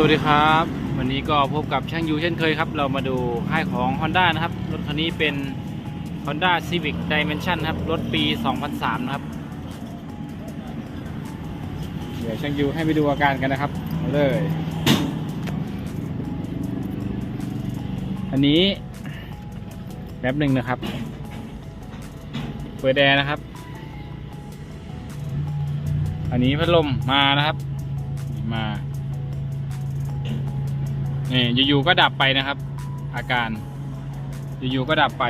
สวัสดีครับ วันนี้ก็พบกับช่างยูเช่นเคยครับ เรามาดูค่ายของ Honda นะครับ รถคันนี้เป็น Honda Civic Dimension ครับ รถปี 2003 นะครับ เดี๋ยวช่างยูให้ไปดูอาการกันนะครับมาเลย อันนี้แป๊บหนึ่งนะครับ เปิดแอร์นะครับ อันนี้พัดลมมานะครับ มา นี่อยู่ๆก็ดับไปนะครับ อาการอยู่ๆก็ดับไป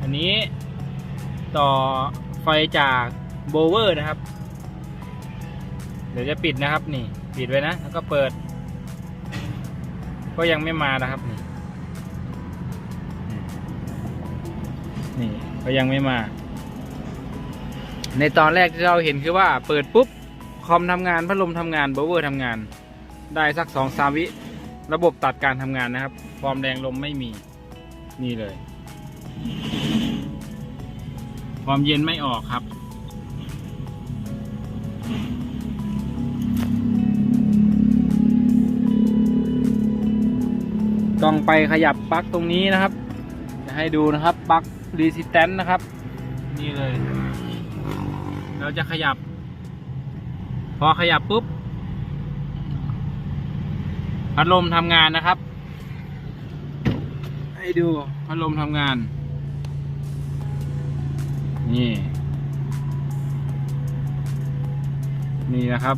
อันนี้ต่อไฟจากโบเวอร์นะครับ เดี๋ยวจะปิดนะครับนี่ ปิดไว้นะ แล้วก็เปิด ก็ยังไม่มานะครับนี่นี่ก็ยังไม่มา ในตอนแรกที่เราเห็นคือว่าเปิดปุ๊บ คอมทำงานพัดลมทำงานโบเวอร์ทำงาน ได้สักสองสามวิ ระบบตัดการทำงานนะครับ ความแรงลมไม่มี นี่เลย ความเย็นไม่ออกครับต้องไปขยับปลั๊กตรงนี้นะครับ จะให้ดูนะครับปลั๊กรีสิสแตนนะครับ นี่เลย เราจะขยับ พอขยับปุ๊บ พัดลมทำงานนะครับ ให้ดูพัดลมทำงาน นี่ นี่นะครับ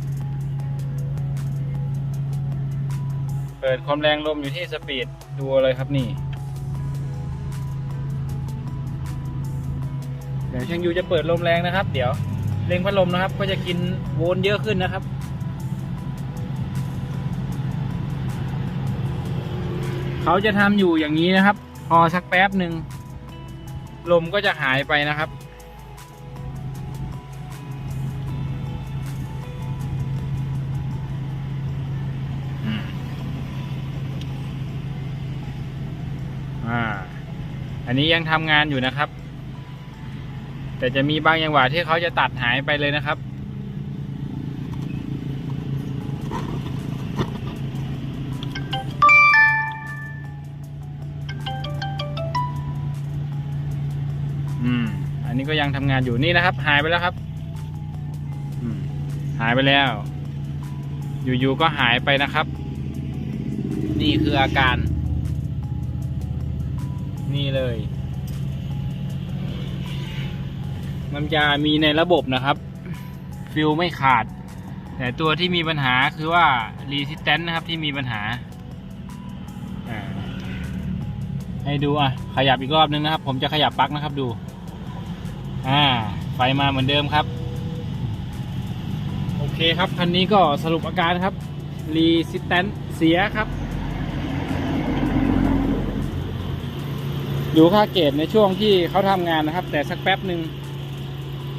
เปิดความแรงลมอยู่ที่สปีดดูเลยครับนี่ เดี๋ยวช่างยูจะเปิดลมแรงนะครับ เดี๋ยวเร่งพัดลมนะครับ ก็จะกินโวลต์เยอะขึ้นนะครับ เขาจะทำอยู่อย่างนี้นะครับ พอสักแป๊บหนึ่งลมก็จะหายไปนะครับ อ่า อันนี้ยังทำงานอยู่นะครับ แต่จะมีบางจังหวะที่เขาจะตัดหายไปเลยนะครับ ก็ยังทำงานอยู่นี่นะครับ หายไปแล้วครับหายไปแล้ว อยู่ๆก็หายไปนะครับ นี่คืออาการ นี่เลย มันจะมีในระบบนะครับ ฟิลไม่ขาด แต่ตัวที่มีปัญหาคือว่า resistance นะครับที่มีปัญหาอ่าให้ดูอะ ขยับอีกรอบนึงนะครับ ผมจะขยับปลั๊กนะครับดู อ่า ไฟมาเหมือนเดิมครับ โอเคครับ คันนี้ก็สรุปอาการครับ resistance เสียครับ อยู่ค่าเกตในช่วงที่เขาทำงานนะครับ แต่สักแป๊บหนึ่ง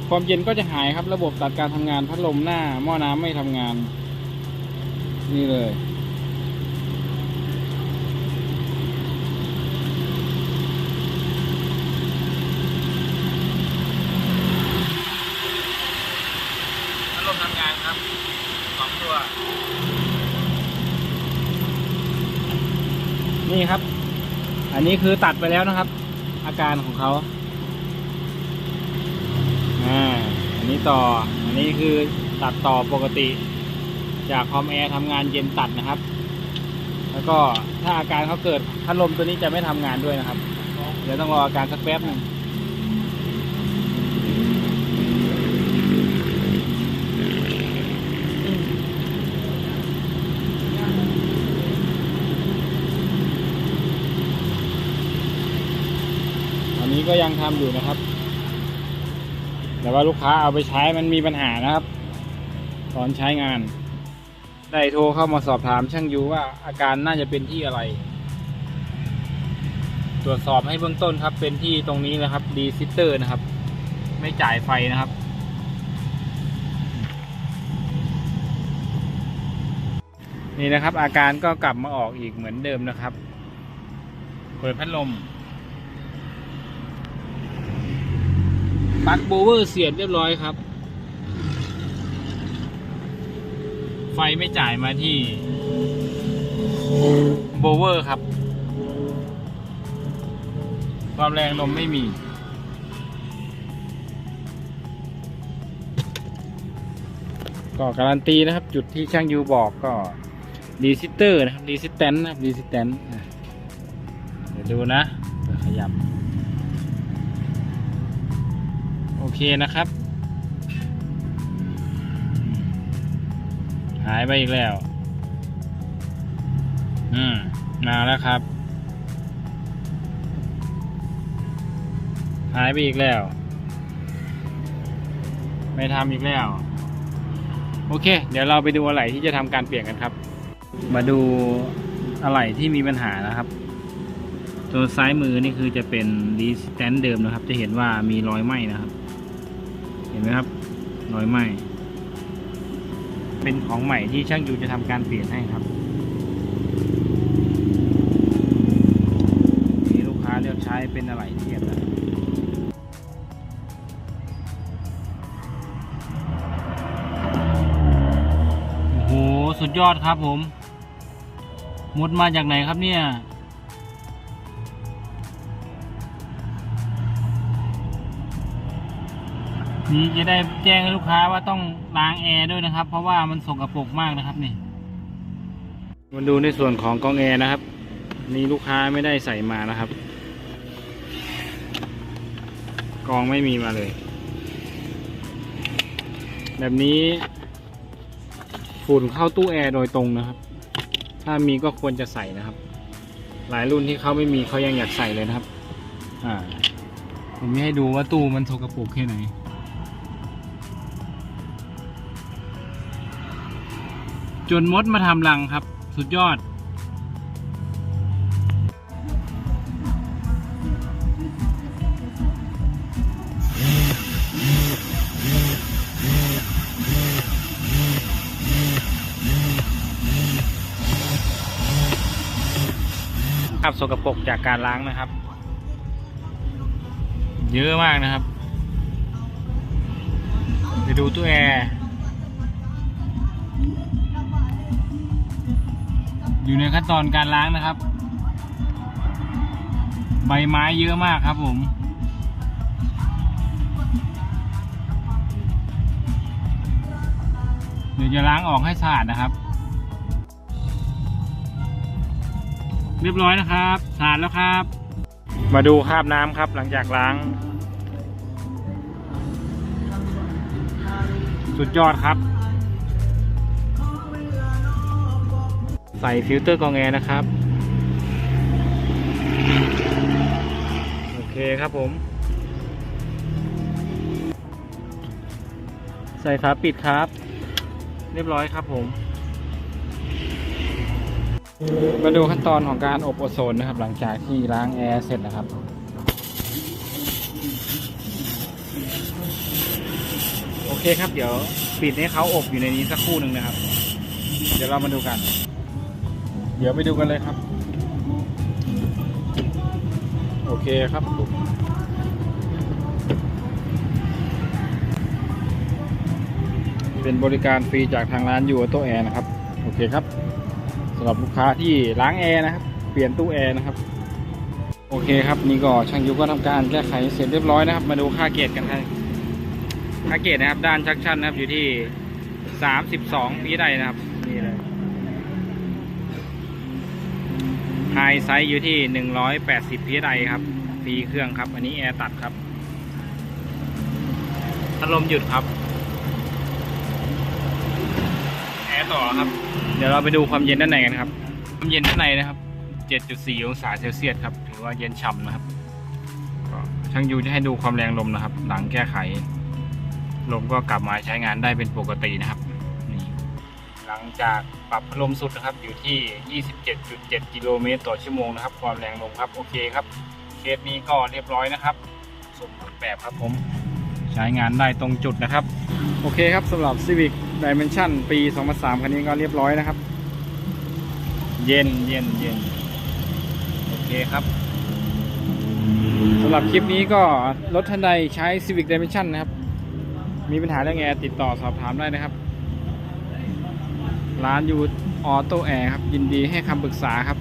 ความเย็นก็จะหายครับ ระบบตัดการทำงานพัดลมหน้าหม้อน้ำไม่ทำงาน นี่เลย พัดลมทำงานครับสอง ตัว นี่ครับ อันนี้คือตัดไปแล้วนะครับ อาการของเขาอ่าอันนี้ต่อ อันนี้คือตัดต่อปกติ จากคอมแอร์ทำงานเย็นตัดนะครับ แล้วก็ถ้าอาการเขาเกิดพัดลมตัวนี้จะไม่ทำงานด้วยนะครับ เดี๋ยวต้องรออาการสักแป๊บหนึ่ง นนี้ก็ยังทำอยู่นะครับ แต่ว่าลูกค้าเอาไปใช้มันมีปัญหานะครับ ตอนใช้งาน ได้โทรเข้ามาสอบถามช่างยูว่าอาการน่าจะเป็นที่อะไร ตรวจสอบให้เบื้องต้นครับ เป็นที่ตรงนี้นะครับดีซิสเตอร์นะครับ ไม่จ่ายไฟนะครับนี่นะครับอาการก็กลับมาออกอีกเหมือนเดิมนะครับ เปิดพัดลม ปลั๊กโบเวอร์เสียบเรียบร้อยครับ ไฟไม่จ่ายมาที่โบเวอร์ครับ ความแรงลมไม่มี ก็การันตีนะครับ จุดที่ช่างยูบอกก็รีซิเตอร์นะครับรีซิสแตนนะครับรีซิสแตนเดี๋ยวดูนะเดี๋ยวขยับ เคนะครับ หายไปอีกแล้วอืมมาแล้วครับ หายไปอีกแล้ว ไม่ทำอีกแล้ว โอเค เดี๋ยวเราไปดูอะไหล่ที่จะทำการเปลี่ยนกันครับ มาดูอะไหล่ที่มีปัญหานะครับตัวซ้ายมือนี่คือจะเป็นรีสแตนเดิมนะครับ จะเห็นว่ามีรอยไหม้นะครับ ห็นไหมครับรอยไหมเป็นของใหม่ที่ช่างยูจะทำการเปลี่ยนให้ครับนี่ลูกค้าเลือกใช้เป็นอะไหล่เทียบนะโอ้โหสุดยอดครับผมมุดมาจากไหนครับเนี่ย นี่จะได้แจ้งให้ลูกค้าว่าต้องล้างแอร์ด้วยนะครับ เพราะว่ามันสกปรกมากนะครับนี่มาดูในส่วนของกรองแอร์นะครับ นี่ลูกค้าไม่ได้ใส่มานะครับ กองไม่มีมาเลย แบบนี้ฝุ่นเข้าตู้แอร์โดยตรงนะครับ ถ้ามีก็ควรจะใส่นะครับ หลายรุ่นที่เขาไม่มีเขายังอยากใส่เลยนะครับ อ่า ผมไม่ให้ดูว่าตู้มันสกปรกแค่ไหน จนมดมาทำรังครับ สุดยอด ครับสกปรกจากการล้างนะครับ เยอะมากนะครับไปดูตู้แอร์ อยู่ในขั้นตอนการล้างนะครับ ใบไม้เยอะมากครับผมเดี๋ยวจะล้างออกให้สะอาดนะครับ เรียบร้อยนะครับสะอาดแล้วครับ มาดูคราบน้ำครับหลังจากล้าง สุดยอดครับ ใส่ฟิลเตอร์กองแอร์นะครับ โอเคครับผม ใส่ฝาปิดครับ เรียบร้อยครับผม มาดูขั้นตอนของการอบโอโซนนะครับ หลังจากที่ล้างแอร์เสร็จนะครับโอเคครับ เดี๋ยวปิดให้เขาอบอยู่ในนี้สักครู่หนึ่งนะครับ เดี๋ยวเรามาดูกัน เดี๋ยวไปดูกันเลยครับ โอเคครับเป็นบริการฟรีจากทางร้านยูโตแอร์นะครับ โอเคครับสำหรับลูกค้าที่ล้างแอร์นะครับ เปลี่ยนตู้แอร์นะครับ โอเคครับนี่ก็ช่างยูก็ทำการแก้ไขเสร็จเรียบร้อยนะครับ มาดูค่าเกตกันครับค่าเกตนะครับ ด้านชักชั่นนะครับอยู่ที่สามสิบสองปีได้นะครับ ไฮไซส์อยู่ที่ 180 psi ครับ ฟรีเครื่องครับ อันนี้แอร์ตัดครับพัดลมหยุดครับ แอร์ต่อครับ เดี๋ยวเราไปดูความเย็นด้านในกันครับ ความเย็นด้านในนะครับ 7.4 องศาเซลเซียสครับ ถือว่าเย็นฉ่ำนะครับช่างยูจะให้ดูความแรงลมนะครับ หลังแก้ไข ลมก็กลับมาใช้งานได้เป็นปกตินะครับ หลังจากปรับพัดลมสุดนะครับอยู่ที่ 27.7 กิโลเมตรต่อชั่วโมงนะครับ ความแรงลมครับโอเคครับเคสนี้ก็เรียบร้อยนะครับสมบูรณ์แบบครับผมใช้งานได้ตรงจุดนะครับ โอเคครับสำหรับ Civic Dimension ปี 2003 คันนี้ก็เรียบร้อยนะครับ เย็นเย็นเย็นโอเคครับสำหรับคลิปนี้ก็รถท่านใดใช้ Civic Dimension นะครับ มีปัญหาเรื่องแอร์ติดต่อสอบถามได้นะครับ ร้านยูออโต้แอร์ครับ ยินดีให้คำปรึกษาครับ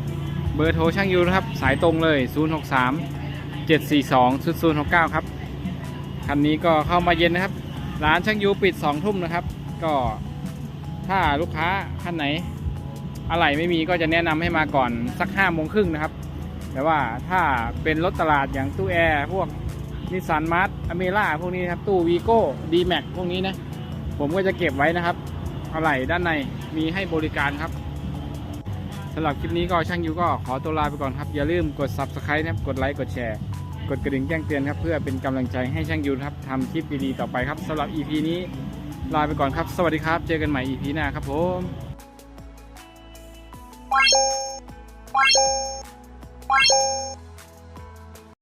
เบอร์โทรช่างยูนะครับ สายตรงเลย 063 742 0069 ครับ คันนี้ก็เข้ามาเย็นนะครับ ร้านช่างยูปิด 2 ทุ่มนะครับ ก็ถ้าลูกค้าท่านไหน อะไรไม่มีก็จะแนะนำให้มาก่อนสัก5โมงครึ่งนะครับ แต่ว่าถ้าเป็นรถตลาดอย่างตู้แอร์พวกนิสสันมาร์ทอเมร่าพวกนี้นะครับ ตู้วีโก้ดีแม็กพวกนี้นะ ผมก็จะเก็บไว้นะครับ อะไรด้านในมีให้บริการครับสำหรับคลิปนี้ก็ช่างยูก็ขอตัวลาไปก่อนครับ อย่าลืมกด subscribe นะครับ กดไลค์กดแชร์ กดกระดิ่งแจ้งเตือนครับ เพื่อเป็นกำลังใจให้ช่างยูครับทำคลิปดีๆต่อไปครับสำหรับ EP นี้ลาไปก่อนครับ สวัสดีครับ เจอกันใหม่ EP หน้าครับผม